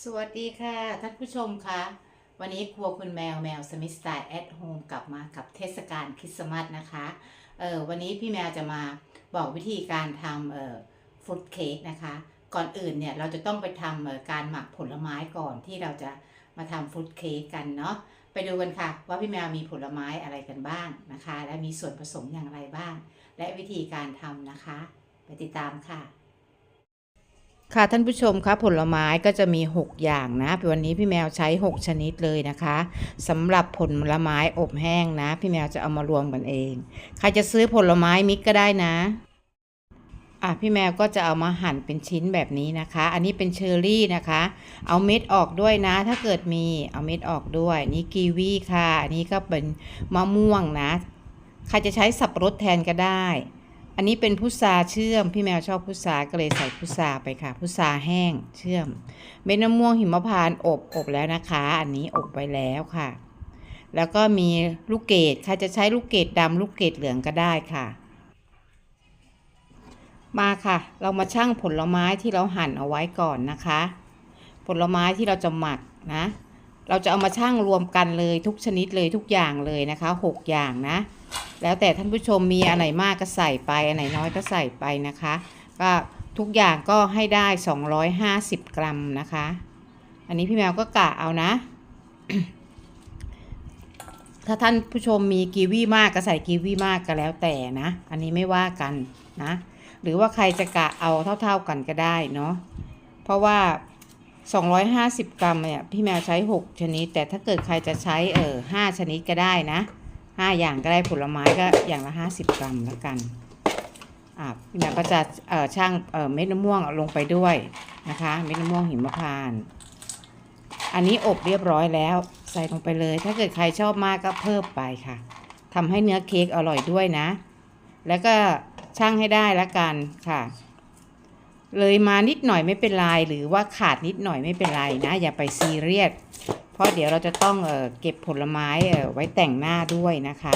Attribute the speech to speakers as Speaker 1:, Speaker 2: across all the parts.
Speaker 1: สวัสดีค่ะท่านผู้ชมคะวันนี้ครัวคุณแมวแมวสมิสไตล์แอทโฮมกลับมากับเทศกาลคริสต์มาสนะคะเออวันนี้พี่แมวจะมาบอกวิธีการทำเอ่อฟรุตเค้กนะคะ ก่อนอื่นเนี่ยเราจะต้องไปทำการหมักผลไม้ก่อนที่เราจะมาทำฟรุตเค้กกันเนาะไปดูกันค่ะ ว่าพี่แมวมีผลไม้อะไรกันบ้างนะคะ และมีส่วนผสมอย่างไรบ้าง และวิธีการทำนะคะ ไปติดตามค่ะ ค่ะท่านผู้ชมคะผลไม้ก็จะมี 6 อย่างนะวันนี้พี่แมวใช้ 6 ชนิดเลยนะคะสำหรับผลไม้อบแห้งนะ พี่แมวจะเอามารวมกันเอง ใครจะซื้อผลไม้มิกก็ได้นะอะพี่แมวก็จะเอามาหั่นเป็นชิ้นแบบนี้นะคะ อันนี้เป็นเชอร์รี่นะคะ เอาเม็ดออกด้วยนะ ถ้าเกิดมีเอาเม็ดออกด้วย นี่กีวีค่ะ อันนี้ก็เป็นมะม่วงนะ ใครจะใช้สับปะรดแทนก็ได้ อันนี้เป็นพุทราเชื่อม พี่แมวชอบพุทราก็เลยใส่พุทราไปค่ะ พุทราแห้งเชื่อม เม็ดมะม่วงหิมพานต์อบอบแล้วนะคะ อันนี้อบไว้แล้วค่ะ แล้วก็มีลูกเกดใครจะใช้ลูกเกดดำลูกเกดเหลืองก็ได้ค่ะ มาค่ะ เรามาชั่งผลไม้ที่เราหั่นเอาไว้ก่อนนะคะ ผลไม้ที่เราจะหมักนะ เราจะเอามาชั่งรวมกันเลยทุกชนิดเลยทุกอย่างเลยนะคะหกอย่างนะ แล้วแต่ท่านผู้ชมมีอันไหนมากก็ใส่ไปอันไหนน้อยก็ใส่ไปนะคะ ก็ทุกอย่างก็ให้ได้ 250 กรัมนะคะ อันนี้พี่แมวก็กะเอานะ ถ้าท่านผู้ชมมีกีวีมากก็ใส่กีวีมากก็แล้วแต่นะ อันนี้ไม่ว่ากันนะ หรือว่าใครจะกะเอาเท่า ๆกันก็ได้เนาะ เพราะว่า 250 กรัมเนี่ยพี่แมวใช้ 6 ชนิด แต่ถ้าเกิดใครจะใช้เออ5ชนิดก็ได้นะห้าอย่างก็ได้ผลไม้ก็อย่างละห้าสิบกรัมแล้วกันอ่าพี่แม่ก็จะเออช่างเออเม็ดมะม่วงลงไปด้วยนะคะเม็ดมะม่วงหิมพานต์อันนี้อบเรียบร้อยแล้วใส่ลงไปเลย ถ้าเกิดใครชอบมากก็เพิ่มไปค่ะทำให้เนื้อเค้กอร่อยด้วยนะ แล้วก็ช่างให้ได้ละกันค่ะ เลยมานิดหน่อยไม่เป็นไรหรือว่าขาดนิดหน่อยไม่เป็นไรนะ อย่าไปซีเรียสเพราะเดี๋ยวเราจะต้องเออเก็บผลไม้เออไว้แต่งหน้าด้วยนะคะ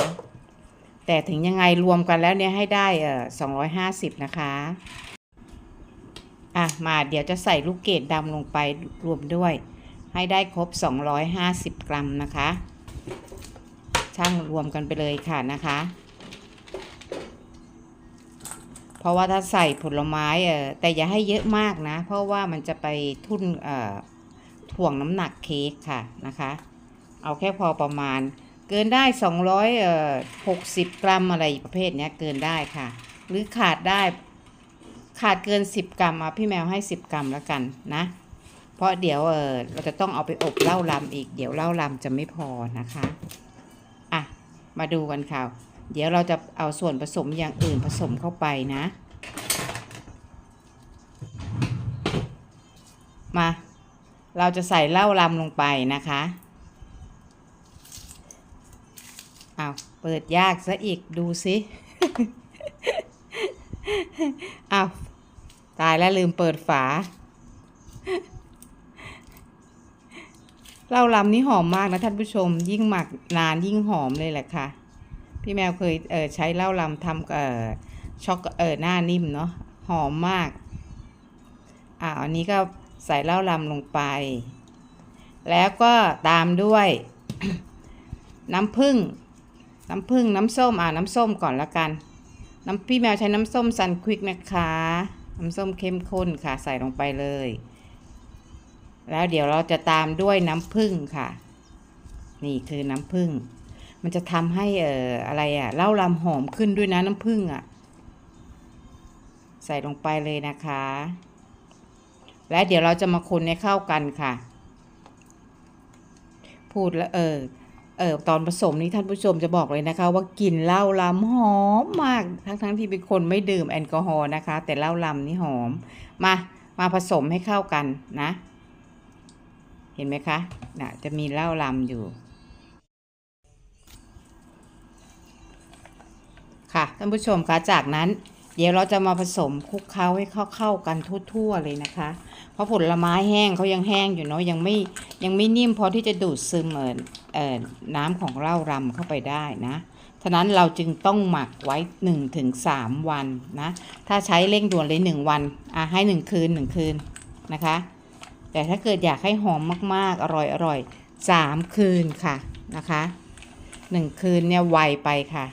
Speaker 1: แต่ถึงยังไงรวมกันแล้วเนี่ยให้ได้เออ250นะคะอะมาเดี๋ยวจะใส่ลูกเกดดำลงไปรวมด้วย ให้ได้ครบ 250 กรัมนะคะ ช่างรวมกันไปเลยค่ะนะคะ เพ ราะว่าถ้าใส่ผลไม้เออแต่อย่าให้เยอะมากนะ เพราะว่ามันจะไปทุ่นเอ่อถ่วงน้ำหนักเค้กค่ะนะคะ เอาแค่พอประมาณ เกินได้200เอ่อ60 กรัมอะไรประเภทเนี้ยเกินได้ค่ะ หรือขาดได้ขาดเกิน 10 กรัมอะพี่แมวให้ 10 กรัมแล้วกันนะ เพราะเดี๋ยวเออเราจะต้องเอาไปอบเหล้าลำอีก เดี๋ยวเหล้าลำจะไม่พอนะคะ อะ มาดูกันค่ะ เดี๋ยวเราจะเอาส่วนผสมอย่างอื่นผสมเข้าไปนะ มา เราจะใส่เหล้าลำลงไปนะคะเอาเปิดยากซะอีกดูสิเอาตายแล้วลืมเปิดฝาเหล้าลำนี่หอมมากนะท่านผู้ชมยิ่งหมักนานยิ่งหอมเลยแหละค่ะ พี่แมวเคยเออใช้เหล้าลำทำเออช็อกเออหน้านิ่มเนาะหอมมาก อ่าอันนี้ก็ใส่เหล้าลำลงไป แล้วก็ตามด้วย น้ำผึ้งน้ำผึ้งน้ำส้มอ่าน้ำส้มก่อนละกัน น้ำพี่แมวใช้น้ำส้มซันควิกนะคะ น้ำส้มเข้มข้นค่ะใส่ลงไปเลย แล้วเดี๋ยวเราจะตามด้วยน้ำผึ้งค่ะ นี่คือน้ำผึ้ง มันจะทำให้เอ่ออะไรอะเล้าลำหอมขึ้นด้วยนะน้ำผึ้งอะใส่ลงไปเลยนะคะ และเดี๋ยวเราจะมาคนให้เข้ากันค่ะ พูดแล้วเออเออตอนผสมนี้ท่านผู้ชมจะบอกเลยนะคะ ว่ากลิ่นเหล้าลำหอมมาก ทั้งทั้งที่เป็นคนไม่ดื่มแอลกอฮอล์นะคะ แต่เหล้าลำนี่หอม มามาผสมให้เข้ากันนะ เห็นไหมคะนะจะมีเหล้าลำอยู่ ค่ะท่านผู้ชมคะจากนั้นเดี๋ยวเราจะมาผสมคลุกเคล้าให้เข้ากันทั่วๆเลยนะคะ เพราะผลไม้แห้งเขายังแห้งอยู่เนาะยังไม่ยังไม่นิ่มพอที่จะดูดซึมเอ่อเอ่อน้ำของเหล้ารำเข้าไปได้นะฉะนั้นเราจึงต้องหมักไว้1ถึง3วันนะ ถ้าใช้เร่งด่วนเลย 1 วันอะให้ 1 คืน 1 คืนนะคะ แต่ถ้าเกิดอยากให้หอมมากๆ อร่อยอร่อยสามคืนค่ะนะคะหนึ่งคืนเนี่ยไวไปค่ะ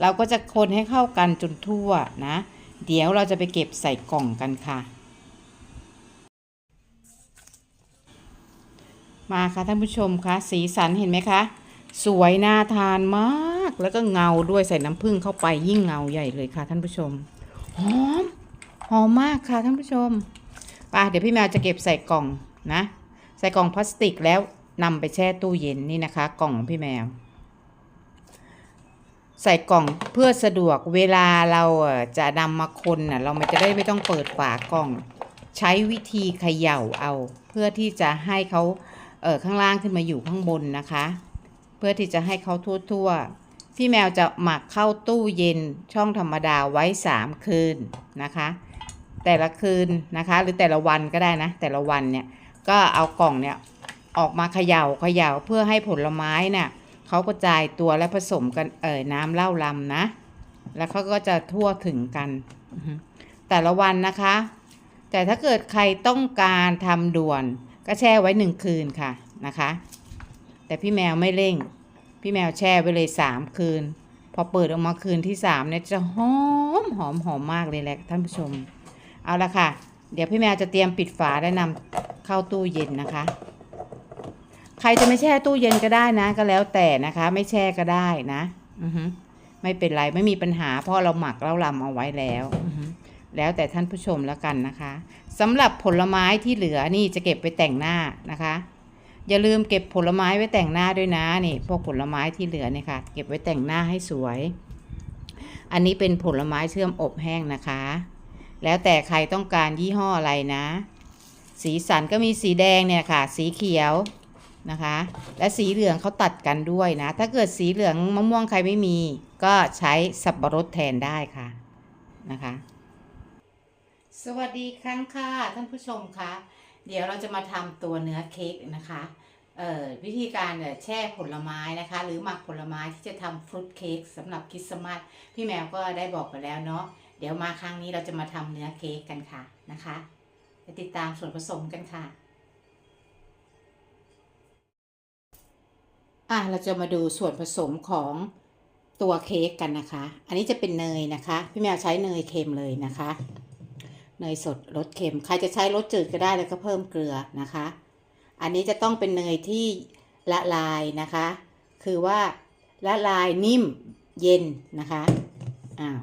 Speaker 1: เราก็จะคนให้เข้ากันจนทั่วนะ เดี๋ยวเราจะไปเก็บใส่กล่องกันค่ะ มาค่ะท่านผู้ชมคะสีสันเห็นไหมคะ สวยน่าทานมากแล้วก็เงาด้วยใส่น้ำผึ้งเข้าไปยิ่งเงาใหญ่เลยค่ะท่านผู้ชมหอมหอมมากค่ะท่านผู้ชมป่ะเดี๋ยวพี่แมวจะเก็บใส่กล่องนะ ใส่กล่องพลาสติกแล้วนำไปแช่ตู้เย็นนี่นะคะ กล่องของพี่แมว ใส่กล่องเพื่อสะดวกเวลาเราจะนำมาคนน่ะเราไม่จะได้ไม่ต้องเปิดฝากล่อง ใช้วิธีเขย่าเอา เพื่อที่จะให้เขาเออข้างล่างขึ้นมาอยู่ข้างบนนะคะ เพื่อที่จะให้เขาทั่วๆพี่แมวจะหมักเข้าตู้เย็นช่องธรรมดาไว้ 3 คืนนะคะ แต่ละคืนนะคะ หรือแต่ละวันก็ได้นะ แต่ละวันเนี่ยก็เอากล่องเนี่ยออกมาเขย่าเขย่าเพื่อให้ผลไม้เนี่ย เขากระจายตัวและผสมกันเอ่ยน้ำเหล้าลำนะ แล้วเขาก็จะทั่วถึงกัน แต่ละวันนะคะ แต่ถ้าเกิดใครต้องการทำด่วน ก็แช่ไว้หนึ่งคืนค่ะนะคะ แต่พี่แมวไม่เร่ง พี่แมวแช่ไว้เลยสามคืน พอเปิดออกมาคืนที่สามเนี่ยจะหอมหอมหอมมากเลยแหละท่านผู้ชม เอาละค่ะ เดี๋ยวพี่แมวจะเตรียมปิดฝาและนำเข้าตู้เย็นนะคะ ใครจะไม่แช่ตู้เย็นก็ได้นะ ก็แล้วแต่นะคะ ไม่แช่ก็ได้นะอือฮึไม่เป็นไรไม่มีปัญหา เพราะเราหมักแล้วลำเอาไว้แล้วอือฮึแล้วแต่ท่านผู้ชมแล้วกันนะคะสำหรับผลไม้ที่เหลือนี่จะเก็บไปแต่งหน้านะคะ อย่าลืมเก็บผลไม้ไว้แต่งหน้าด้วยนะนี่ พวกผลไม้ที่เหลือเนี่ยค่ะ เก็บไว้แต่งหน้าให้สวย อันนี้เป็นผลไม้เชื่อมอบแห้งนะคะ แล้วแต่ใครต้องการยี่ห้ออะไรนะ สีสันก็มีสีแดงเนี่ยค่ะ สีเขียว นะคะ และสีเหลืองเขาตัดกันด้วยนะ ถ้าเกิดสีเหลืองมะม่วงใครไม่มี ก็ใช้สับปะรดแทนได้ค่ะนะคะ สวัสดีครั้งค่ะท่านผู้ชมคะเดี๋ยวเราจะมาทำตัวเนื้อเค้กนะคะเอ่อวิธีการแช่ผลไม้นะคะ หรือหมักผลไม้ที่จะทำฟรุตเค้กสำหรับคริสต์มาสพี่แมวก็ได้บอกไปแล้วเนาะเดี๋ยวมาครั้งนี้เราจะมาทำเนื้อเค้กกันค่ะนะคะไปติดตามส่วนผสมกันค่ะ อะเราจะมาดูส่วนผสมของตัวเค้กกันนะคะ อันนี้จะเป็นเนยนะคะ พี่แมวใช้เนยเค็มเลยนะคะ เนยสดรสเค็ม ใครจะใช้รสจืดก็ได้แล้วก็เพิ่มเกลือนะคะ อันนี้จะต้องเป็นเนยที่ละลายนะคะ คือว่าละลายนิ่มเย็นนะคะอ้าว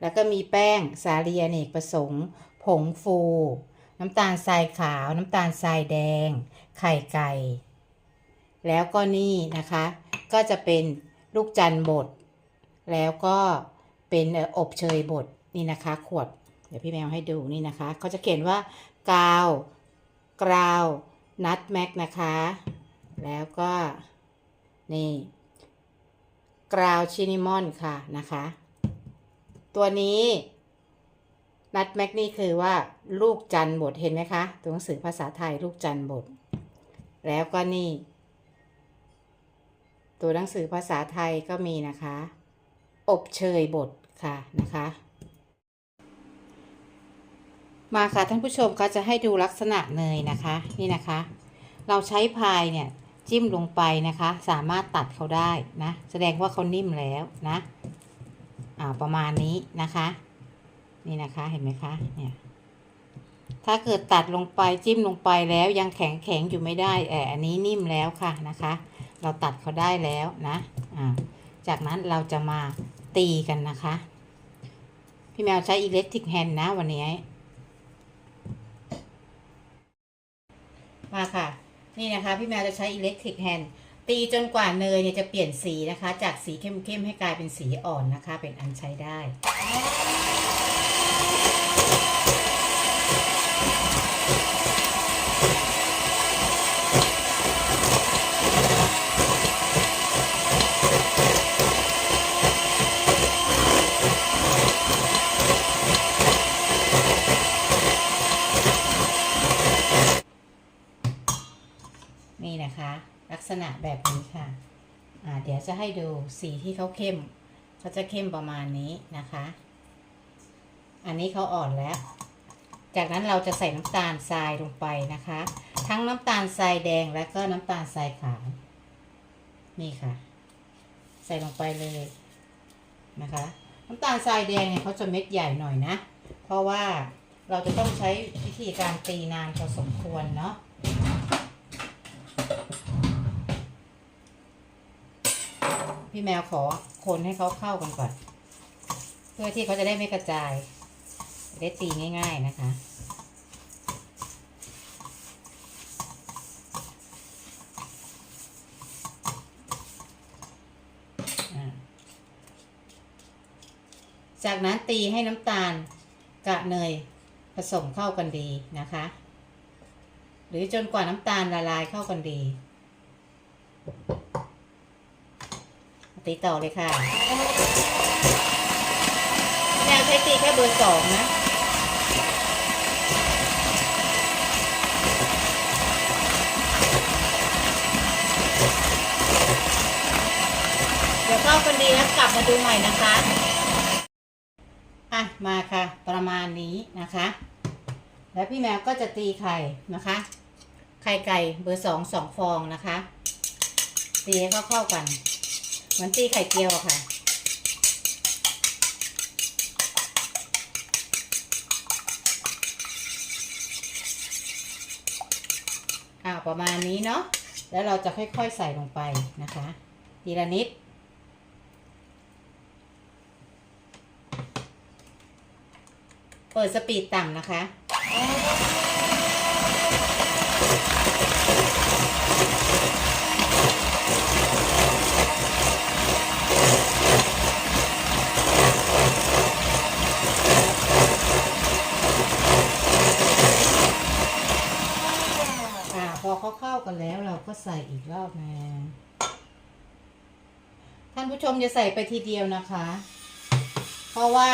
Speaker 1: แล้วก็มีแป้งสาลีอเนกประสงค์ ผงฟู น้ำตาลทรายขาว น้ำตาลทรายแดง ไข่ไก่ แล้วก็นี่นะคะ ก็จะเป็นลูกจันบด แล้วก็เป็นอบเชยบดนี่นะคะ ขวด เดี๋ยวพี่แมวให้ดูนี่นะคะ เขาจะเขียนว่ากาวกราวนัทแม็กนะคะ แล้วก็นี่กราวชินิมอนค่ะนะคะ ตัวนี้นัทแม็กนี่คือว่าลูกจันบดเห็นไหมคะ ตัวหนังสือภาษาไทยลูกจันบดแล้วก็นี่ ตัวหนังสือภาษาไทยก็มีนะคะ อบเชยบดค่ะนะคะ มาค่ะท่านผู้ชมก็จะให้ดูลักษณะเนยนะคะนี่นะคะ เราใช้พายเนี่ยจิ้มลงไปนะคะ สามารถตัดเขาได้นะ แสดงว่าเขานิ่มแล้วนะอ่าประมาณนี้นะคะ นี่นะคะเห็นไหมคะเนี่ยถ้าเกิดตัดลงไปจิ้มลงไปแล้วยังแข็งแข็งอยู่ไม่ได้แอบอันนี้นิ่มแล้วค่ะนะคะ เราตัดเขาได้แล้วนะอ่าจากนั้นเราจะมาตีกันนะคะ พี่แมวใช้อิเล็กทริกแฮนด์นะวันนี้ มาค่ะ นี่นะคะ พี่แมวจะใช้อิเล็กทริกแฮนด์ตีจนกว่าเนยเนี่ยจะเปลี่ยนสีนะคะ จากสีเข้มๆให้กลายเป็นสีอ่อนนะคะ เป็นอันใช้ได้ นี่นะคะ ลักษ ณะแบบนี้ค่ะอ่าเดี๋ยวจะให้ดูสีที่เขาเข้มเขาจะเข้มประมาณนี้นะคะ อันนี้เขาอ่อนแล้ว จากนั้นเราจะใส่น้ำตาลทรายลงไปนะคะ ทั้งน้ำตาลทรายแดงและก็น้ำตาลทรายขาวนี่ค่ะ ใส่ลงไปเลยนะคะ น้ำตาลทรายแดงเนี่ยเขาจะเม็ดใหญ่หน่อยนะ เพราะว่าเราจะต้องใช้วิธีการตีนานพอสมควรเนาะ พี่แมวขอคนให้เขาเข้ากันก่อน เพื่อที่เขาจะได้ไม่กระจาย ได้ตีง่าย ๆนะคะ จากนั้นตีให้น้ำตาลกับเนยผสมเข้ากันดีนะคะ หรือจนกว่าน้ำตาลละลายเข้ากันดี ตีต่อเลยค่ะแนวใช้ตีแค่เบอร์สองนะเดี๋ยวเข้ากันดีแล้วกลับมาดูใหม่นะคะ อะ มาค่ะ ประมาณนี้นะคะ แล้วพี่แมวก็จะตีไข่นะคะ ไข่ไก่เบอร์สองสองฟองนะคะ ตีให้เข้าเข้ากัน เหมือนตีไข่เจียวค่ะอ่าประมาณนี้เนาะ แล้วเราจะค่อยๆใส่ลงไปนะคะ ทีละนิดเปิดสปีดต่ำนะคะ อ่าพอเขาเข้ากันแล้วเราก็ใส่ อีกรอบนึงท่านผู้ชมจะใส่ไปทีเดียวนะคะ เพราะว่า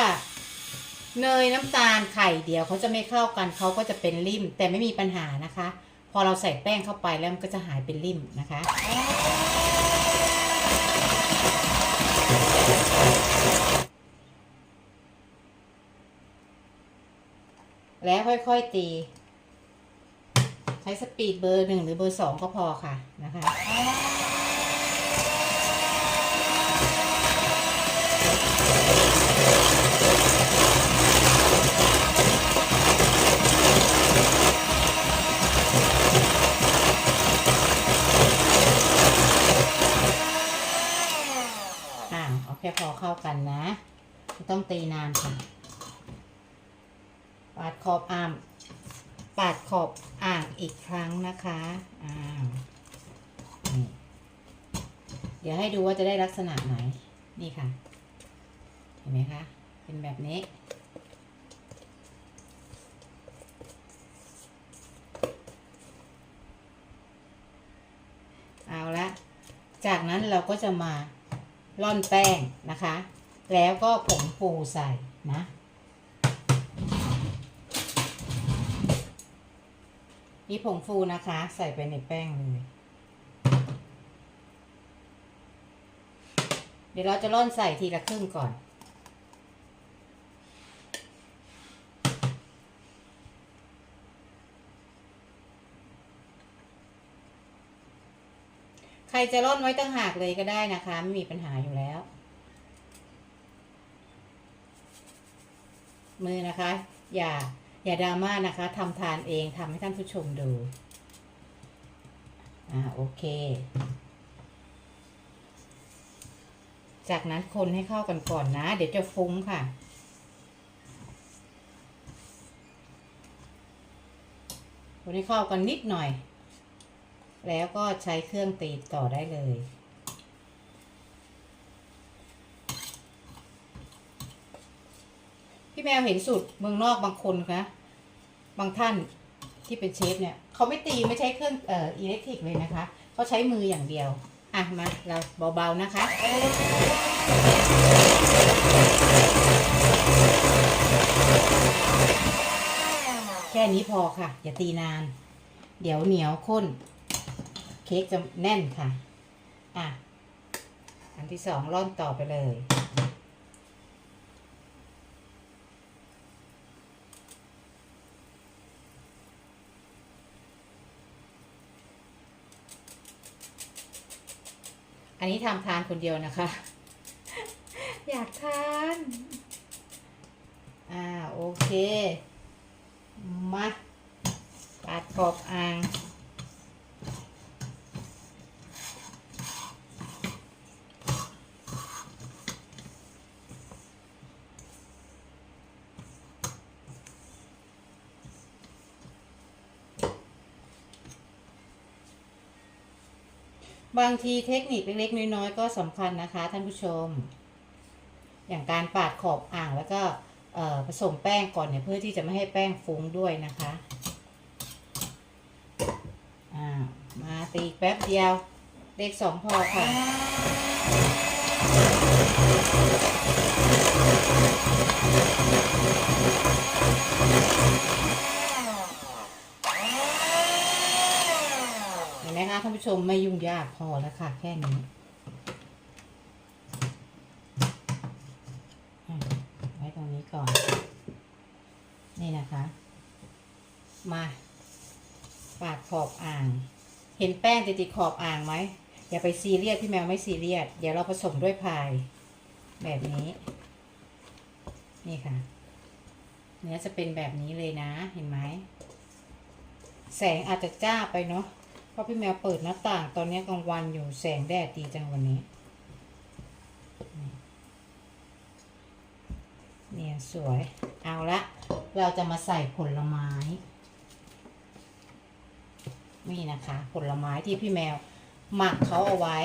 Speaker 1: เนยน้ำตาลไข่เดียวเขาจะไม่เข้ากันเขาก็จะเป็นริ่มแต่ไม่มีปัญหานะคะ พอเราใส่แป้งเข้าไปแล้วมันก็จะหายเป็นริ่มนะคะแล้วค่อย ๆ ตี ใช้สปีดเบอร์หนึ่งหรือเบอร์สองก็พอค่ะนะคะอ่าเอาแค่พอเข้ากันนะ ไม่ต้องตีนานค่ะปาดขอบอ่าง ปาดขอบอ่างอีกครั้งนะคะอ้าเดี๋ยวให้ดูว่าจะได้ลักษณะไหน นี่ค่ะ เห็นไหมคะ เป็นแบบนี้ เอาละ จากนั้นเราก็จะมาร่อนแป้งนะคะ แล้วก็ผงฟูใส่นะ นี่ผงฟูนะคะ ใส่ไปในแป้งเลยเดี๋ยวเราจะร่อนใส่ทีละครึ่งก่อน ใครจะร่อนไว้ตั้งหากเลยก็ได้นะคะ ไม่มีปัญหาอยู่แล้ว มือนะคะ อย่า อย่าดราม่านะคะทำทานเองทำให้ท่านผู้ชมดู อ่าโอเค จากนั้นคนให้เข้ากันก่อนนะ เดี๋ยวจะฟุ้งค่ะคนให้เข้ากันนิดหน่อย แล้วก็ใช้เครื่องตีต่อได้เลย พี่แมวเห็นสูตรเมืองนอกบางคนคะบางท่านที่เป็นเชฟเนี่ยเขาไม่ตีไม่ใช้เครื่องเอ่ออิเล็กทริกเลยนะคะเขาใช้มืออย่างเดียวอะมาเราเบาๆนะคะแค่นี้พอค่ะ อย่าตีนาน เดี๋ยวเหนียวข้น เค้กจะแน่นค่ะ อะ อันที่สองร่อนต่อไปเลย อันนี้ทำทานคนเดียวนะคะ อยากทาน อ่า โอเค มาปาดขอบอ่าง บางทีเทคนิคเล็กๆน้อยๆก็สำคัญนะคะท่านผู้ชม อย่างการปาดขอบอ่างแล้วก็ผสมแป้งก่อนเนี่ยเพื่อที่จะไม่ให้แป้งฟุ้งด้วยนะคะามาตีแป๊บเดียวเลขสองพอค่ะเห็ นไหมคะท่านผู้ชมไม่ยุ่งยากพอแล้วค่ะ แค่นี้ไว้ตรงนี้ก่อน นี่นะคะ มาปาดขอบอ่าง เห็นแป้งติดขอบอ่างไหมอย่าไปซีเรียสพี่แมวไม่ซีเรียสเดี๋ยวเราผสมด้วยพาย แบบนี้ นี่ค่ะ เนื้อจะเป็นแบบนี้เลยนะเห็นไหมแสงอาจจะจ้าไปเนาะ ราะพี่แมวเปิดหน้าต่าง ตอนนี้กลางวันอยู่แสงแดดดีจังวันนี้ เนี่ยสวยเอาละเราจะมาใส่ผลไม้ นี่นะคะ ผลไม้ที่พี่แมวหมักเขาเอาไว้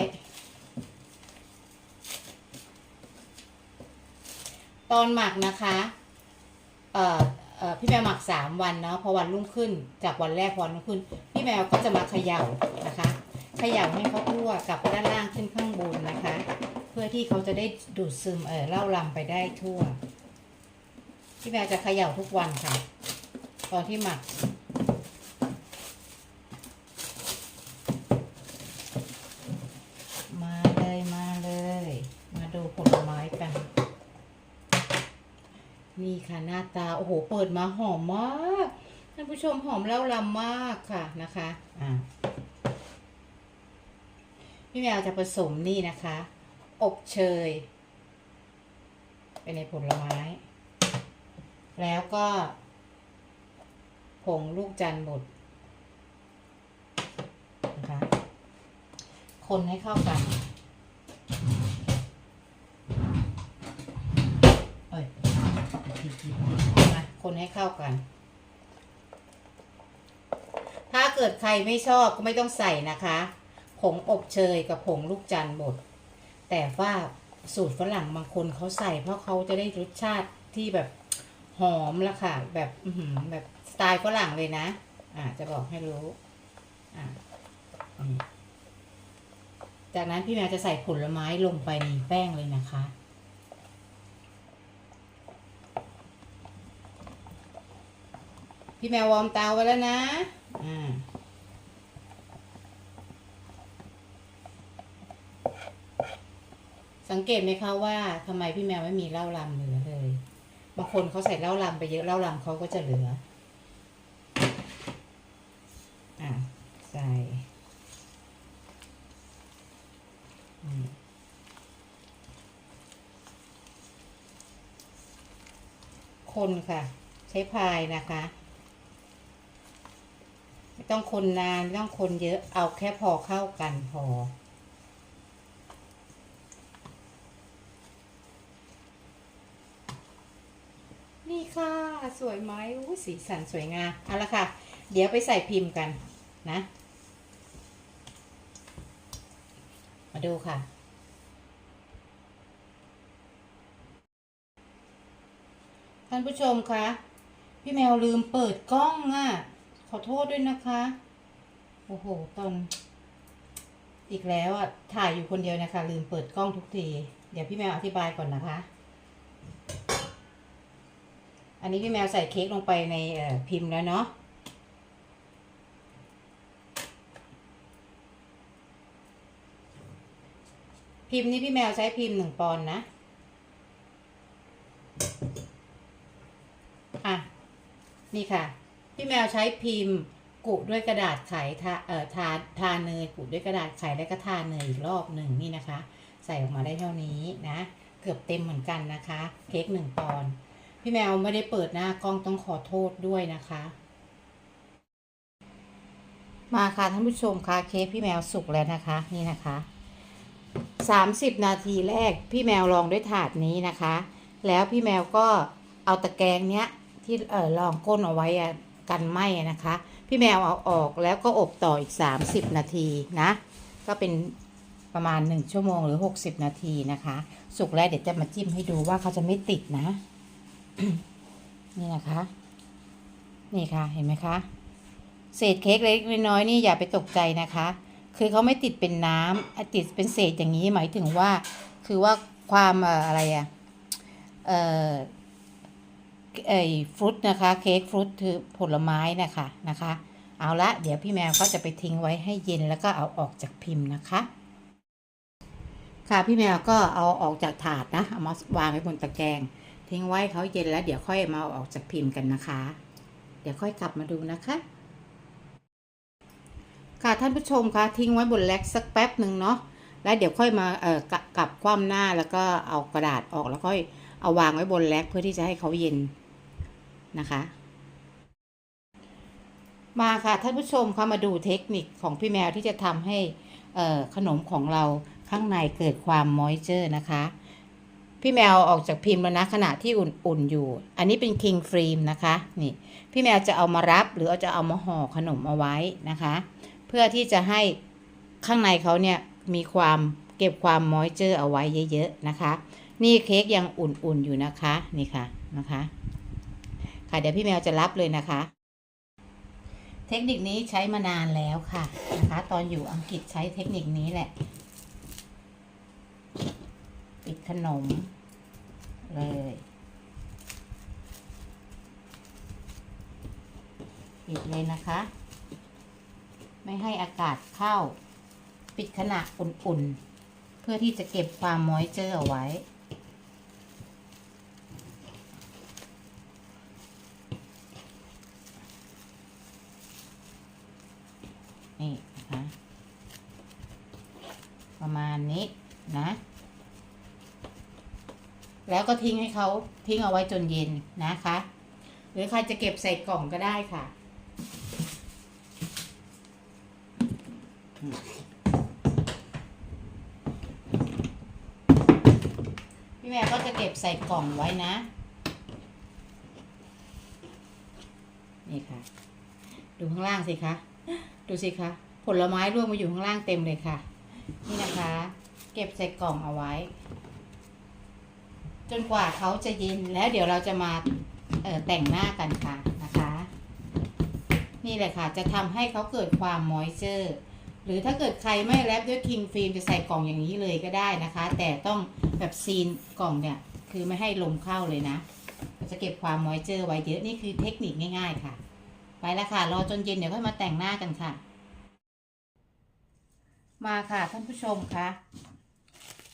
Speaker 1: ตอนหมักนะคะ เอ่อ เอ่อพี่แมวหมักสามวันเนาะพอวันรุ่งขึ้น จากวันแรกวันรุ่งขึ้น พี่แมวก็จะมาเขย่านะคะเขย่าให้เขาทั่วกับด้านล่างขึ้นข้างบนนะคะ เพื่อที่เขาจะได้ดูดซึมเออเล่าลำไปได้ทั่ว พี่แมวจะเขย่าทุกวันค่ะ ตอนที่หมัก มาเลยมาเลย มาดูผลไม้กัน นี่ค่ะหน้าตา โอ้โหเปิดมาหอมมากท่านผู้ชมหอมแล้วลำมากค่ะนะคะอ่าพี่แมวจะผสมนี่นะคะ อบเชยไปในผลไม้ แล้วก็ผงลูกจันทร์บดนะคะ คนให้เข้ากัน คนให้เข้ากัน ถ้าเกิดใครไม่ชอบก็ไม่ต้องใส่นะคะ ผงอบเชยกับผงลูกจันทร์บด แต่ว่าสูตรฝรั่งบางคนเขาใส่เพราะเขาจะได้รสชาติที่แบบหอมละค่ะ แบบแบบสไตล์ฝรั่งเลยนะ อ่าจะบอกให้รู้ อ่าจากนั้นพี่แมวจะใส่ผลไม้ลงไปในแป้งเลยนะคะ พี่แมววอร์มเตาไว้แล้วนะอ่าสังเกตไหมคะว่าทำไมพี่แมวไม่มีเหล้าลำเหลือเลยบางคนเขาใส่เหล้าลำไปเยอะเหล้าลำเขาก็จะเหลืออ่าใส่อืมคนค่ะ ใช้พายนะคะไม่ ต้องคนนานต้องคนเยอะเอาแค่พอเข้ากันพอ นี่ค่ะ สวยไหมอุ้สีสันสวยงามเอาละค่ะ เดี๋ยวไปใส่พิมพ์กันนะ มาดูค่ะท่านผู้ชมคะพี่แมวลืมเปิดกล้องอะ อโทษด้วยนะคะ โอ้โห ตอน อีกแล้วอะ ถ่ายอยู่คนเดียวนะคะ ลืมเปิดกล้องทุกที เดี๋ยวพี่แมวอธิบายก่อนนะคะ อันนี้พี่แมวใส่เค้กลงไปในพิมพ์แล้วเนาะพิมพ์นี้พี่แมวใช้พิมพ์หนึ่งปอนด์นะ อะ นี่ค่ะ พี่แมวใช้พิมพ์กุด้วยกระดาษไขทาเอ่อทาทาเนยกุด้วยกระดาษไขแล้วก็ทาเนยอีกรอบหนึ่งนี่นะคะ ใส่ออกมาได้เท่านี้นะ เกือบเต็มเหมือนกันนะคะ เค้กหนึ่งปอนด์พี่แมวไม่ได้เปิดหน้ากล้องต้องขอโทษด้วยนะคะ มาค่ะท่านผู้ชมค่ะเค้กพี่แมวสุกแล้วนะคะนี่นะคะสามสิบนาทีแรกพี่แมวลองด้วยถาดนี้นะคะ แล้วพี่แมวก็เอาตะแกรงเนี้ยที่เออรองก้นเอาไว้อะ กันไหมนะคะ พี่แมวเอาออกแล้วก็อบต่ออีก 30 นาทีนะ ก็เป็นประมาณ 1 ชั่วโมงหรือ 60 นาทีนะคะ สุกแล้วเดี๋ยวจะมาจิ้มให้ดูว่าเขาจะไม่ติดนะ นี่นะคะ นี่ค่ะเห็นไหมคะเศษเค้กเล็กน้อยนี่อย่าไปตกใจนะคะ คือเขาไม่ติดเป็นน้ำติดเป็นเศษอย่างนี้หมายถึงว่า คือว่าความเอ่ออะไรอะเอ่อ ไอ้ฟรุตนะคะ เค้กฟรุตคือผลไม้นะคะนะคะ เอาละเดี๋ยวพี่แมวก็จะไปทิ้งไว้ให้เย็นแล้วก็เอาออกจากพิมพ์นะคะ ค่ะพี่แมวก็เอาออกจากถาดนะเอามาวางไว้บนตะแกรงทิ้งไว้เขาเย็นแล้วเดี๋ยวค่อยมาเอาออกจากพิมพ์กันนะคะ เดี๋ยวค่อยกลับมาดูนะคะค่ะท่านผู้ชมคะทิ้งไว้บนแร็กสักแป๊บหนึ่งเนาะแล้วเดี๋ยวค่อยมาเอ่อกะกลับคว่ำหน้าแล้วก็เอากระดาษออกแล้วค่อยเอาวางไว้บนแร็กเพื่อที่จะให้เขาเย็น นะคะ มาค่ะท่านผู้ชมคะมาดูเทคนิคของพี่แมวที่จะทำให้ขนมของเราข้างในเกิดความมอยเจอร์นะคะ พี่แมวออกจากพิมพ์แล้วนะขณะที่อุ่นๆอยู่ อันนี้เป็นคิงฟิล์มนะคะนี่พี่แมวจะเอามารับหรือจะเอามาห่อขนมเอาไว้นะคะ เพื่อที่จะให้ข้างในเขาเนี่ยมีความเก็บความมอยเจอร์เอาไว้เยอะๆนะคะ นี่เค้กยังอุ่นๆอยู่นะคะนี่ค่ะนะคะ ค่ะเดี๋ยวพี่แมวจะรับเลยนะคะ เทคนิคนี้ใช้มานานแล้วค่ะนะคะ ตอนอยู่อังกฤษใช้เทคนิคนี้แหละ ปิดขนมเลยปิดเลยนะคะ ไม่ให้อากาศเข้า ปิดขณะอุ่นๆ เพื่อที่จะเก็บความมอยเจอร์เอาไว้ นี่นะคะ ประมาณนี้นะ แล้วก็ทิ้งให้เขาทิ้งเอาไว้จนเย็นนะคะ หรือใครจะเก็บใส่กล่องก็ได้ค่ะ พี่แม่ก็จะเก็บใส่กล่องไว้นะ นี่ค่ะ ดูข้างล่างสิคะ ดูสิคะ ผลไม้ร่วงมาอยู่ข้างล่างเต็มเลยค่ะ นี่นะคะ เก็บใส่กล่องเอาไว้ จนกว่าเขาจะเย็นแล้วเดี๋ยวเราจะมาเออแต่งหน้ากันค่ะนะคะ นี่แหละค่ะจะทำให้เขาเกิดความมอยเจอร์หรือถ้าเกิดใครไม่แรปด้วยคิงฟิล์มจะใส่กล่องอย่างนี้เลยก็ได้นะคะ แต่ต้องแบบซีนกล่องเนี่ย คือไม่ให้ลมเข้าเลยนะ จะเก็บความมอยเจอร์ไว้เยอะนี่คือเทคนิคง่าย ๆ ค่ะ ไปแล้วค่ะ รอจนเย็นเดี๋ยวค่อยมาแต่งหน้ากันค่ะ มาค่ะท่านผู้ชมคะ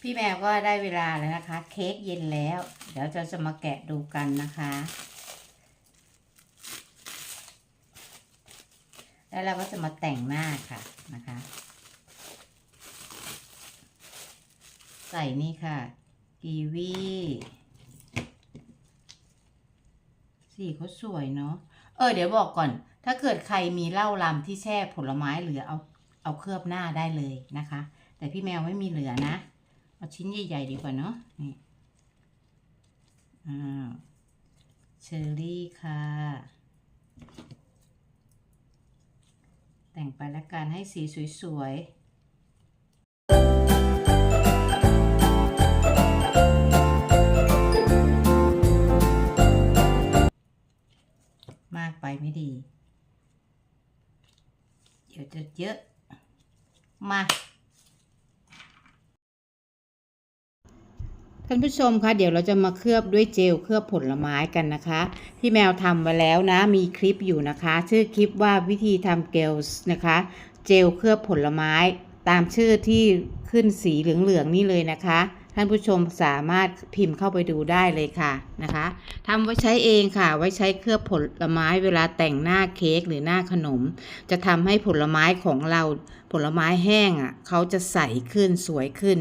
Speaker 1: พี่แมวก็ได้เวลาแล้วนะคะ เค้กเย็นแล้ว เดี๋ยวเราจะมาแกะดูกันนะคะ แล้วเราก็จะมาแต่งหน้าค่ะนะคะ ใส่นี่ค่ะกีวีสีเขาสวยเนาะเออเดี๋ยวบอกก่อน ถ้าเกิดใครมีเหล้าลำที่แช่ผลไม้เหลือเอา เอาเคลือบหน้าได้เลยนะคะ แต่พี่แมวไม่มีเหลือนะเอาชิ้นใหญ่ ๆ ดีกว่าเนาะนี่อ้าวเชอร์รี่ค่ะ แต่งไปแล้วกันให้สีสวยๆมากไปไม่ดี เดี๋ยวจะเยอะ มาท่านผู้ชมคะเดี๋ยวเราจะมาเคลือบด้วยเจลเคลือบผลไม้กันนะคะ ที่แมวทำไว้แล้วนะมีคลิปอยู่นะคะ ชื่อคลิปว่าวิธีทำเกลส์นะคะ เจลเคลือบผลไม้ตามชื่อที่ขึ้นสีเหลืองๆนี่เลยนะคะท่านผู้ชมสามารถพิมพ์เข้าไปดูได้เลยค่ะนะคะทำไว้ใช้เองค่ะ ไว้ใช้เคลือบผลไม้เวลาแต่งหน้าเค้กหรือหน้าขนม จะทำให้ผลไม้ของเรา ผลไม้แห้งอะเขาจะใสขึ้นสวยขึ้น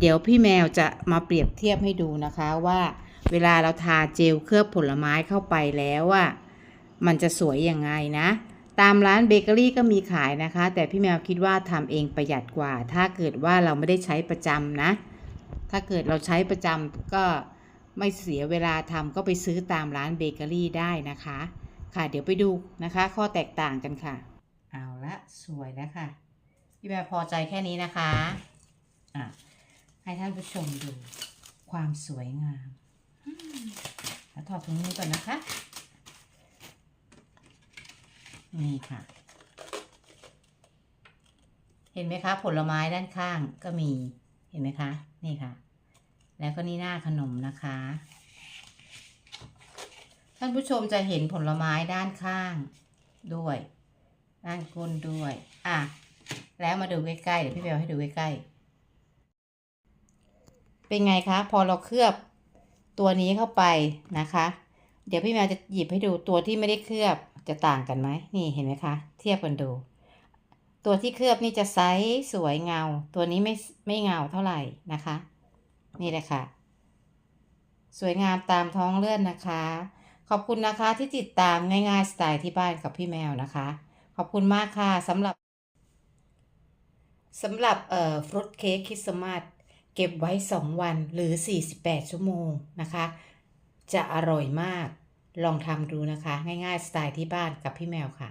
Speaker 1: เดี๋ยวพี่แมวจะมาเปรียบเทียบให้ดูนะคะว่า เวลาเราทาเจลเคลือบผลไม้เข้าไปแล้วอะมันจะสวยยังไงนะ ตามร้านเบเกอรี่ก็มีขายนะคะ แต่พี่แมวคิดว่าทำเองประหยัดกว่า ถ้าเกิดว่าเราไม่ได้ใช้ประจำนะ ถ้าเกิดเราใช้ประจำก็ไม่เสียเวลาทำก็ไปซื้อตามร้านเบเกอรี่ได้นะคะ ค่ะเดี๋ยวไปดูนะคะ ข้อแตกต่างกันค่ะ เอาละสวยแล้วค่ะ พี่แมวพอใจแค่นี้นะคะอะให้ท่านผู้ชมดูความสวยงามแล้วถอดถุงมือก่อนนะคะ นี่ค่ะ เห็นไหมคะ ผลไม้ด้านข้างก็มี เห็นไหมคะ นี่ค่ะ แล้วก็นี่หน้าขนมนะคะ ท่านผู้ชมจะเห็นผลไม้ด้านข้างด้วย ด้านก้นด้วย อะ แล้วมาดูใกล้ๆเดี๋ยวพี่เบลให้ดูใกล้ๆ เป็นไงคะ พอเราเคลือบตัวนี้เข้าไปนะคะ เดี๋ยวพี่แมวจะหยิบให้ดูตัวที่ไม่ได้เคลือบจะต่างกันไหมนี่เห็นไหมคะ เทียบกันดู ตัวที่เคลือบนี่จะไซส์สวยเงา ตัวนี้ไม่ไม่เงาเท่าไหร่นะคะ นี่แหละค่ะ สวยงามตามท้องเลื่อนนะคะ ขอบคุณนะคะที่ติดตามง่ายๆสไตล์ที่บ้านกับพี่แมวนะคะ ขอบคุณมากค่ะสำหรับ สำหรับเอ่อฟรุตเค้กคริสต์มาสเก็บไว้ 2 วันหรือ 48 ชั่วโมงนะคะ จะอร่อยมากลองทำดูนะคะ ง่ายๆ สไตล์ที่บ้านกับพี่แมวค่ะ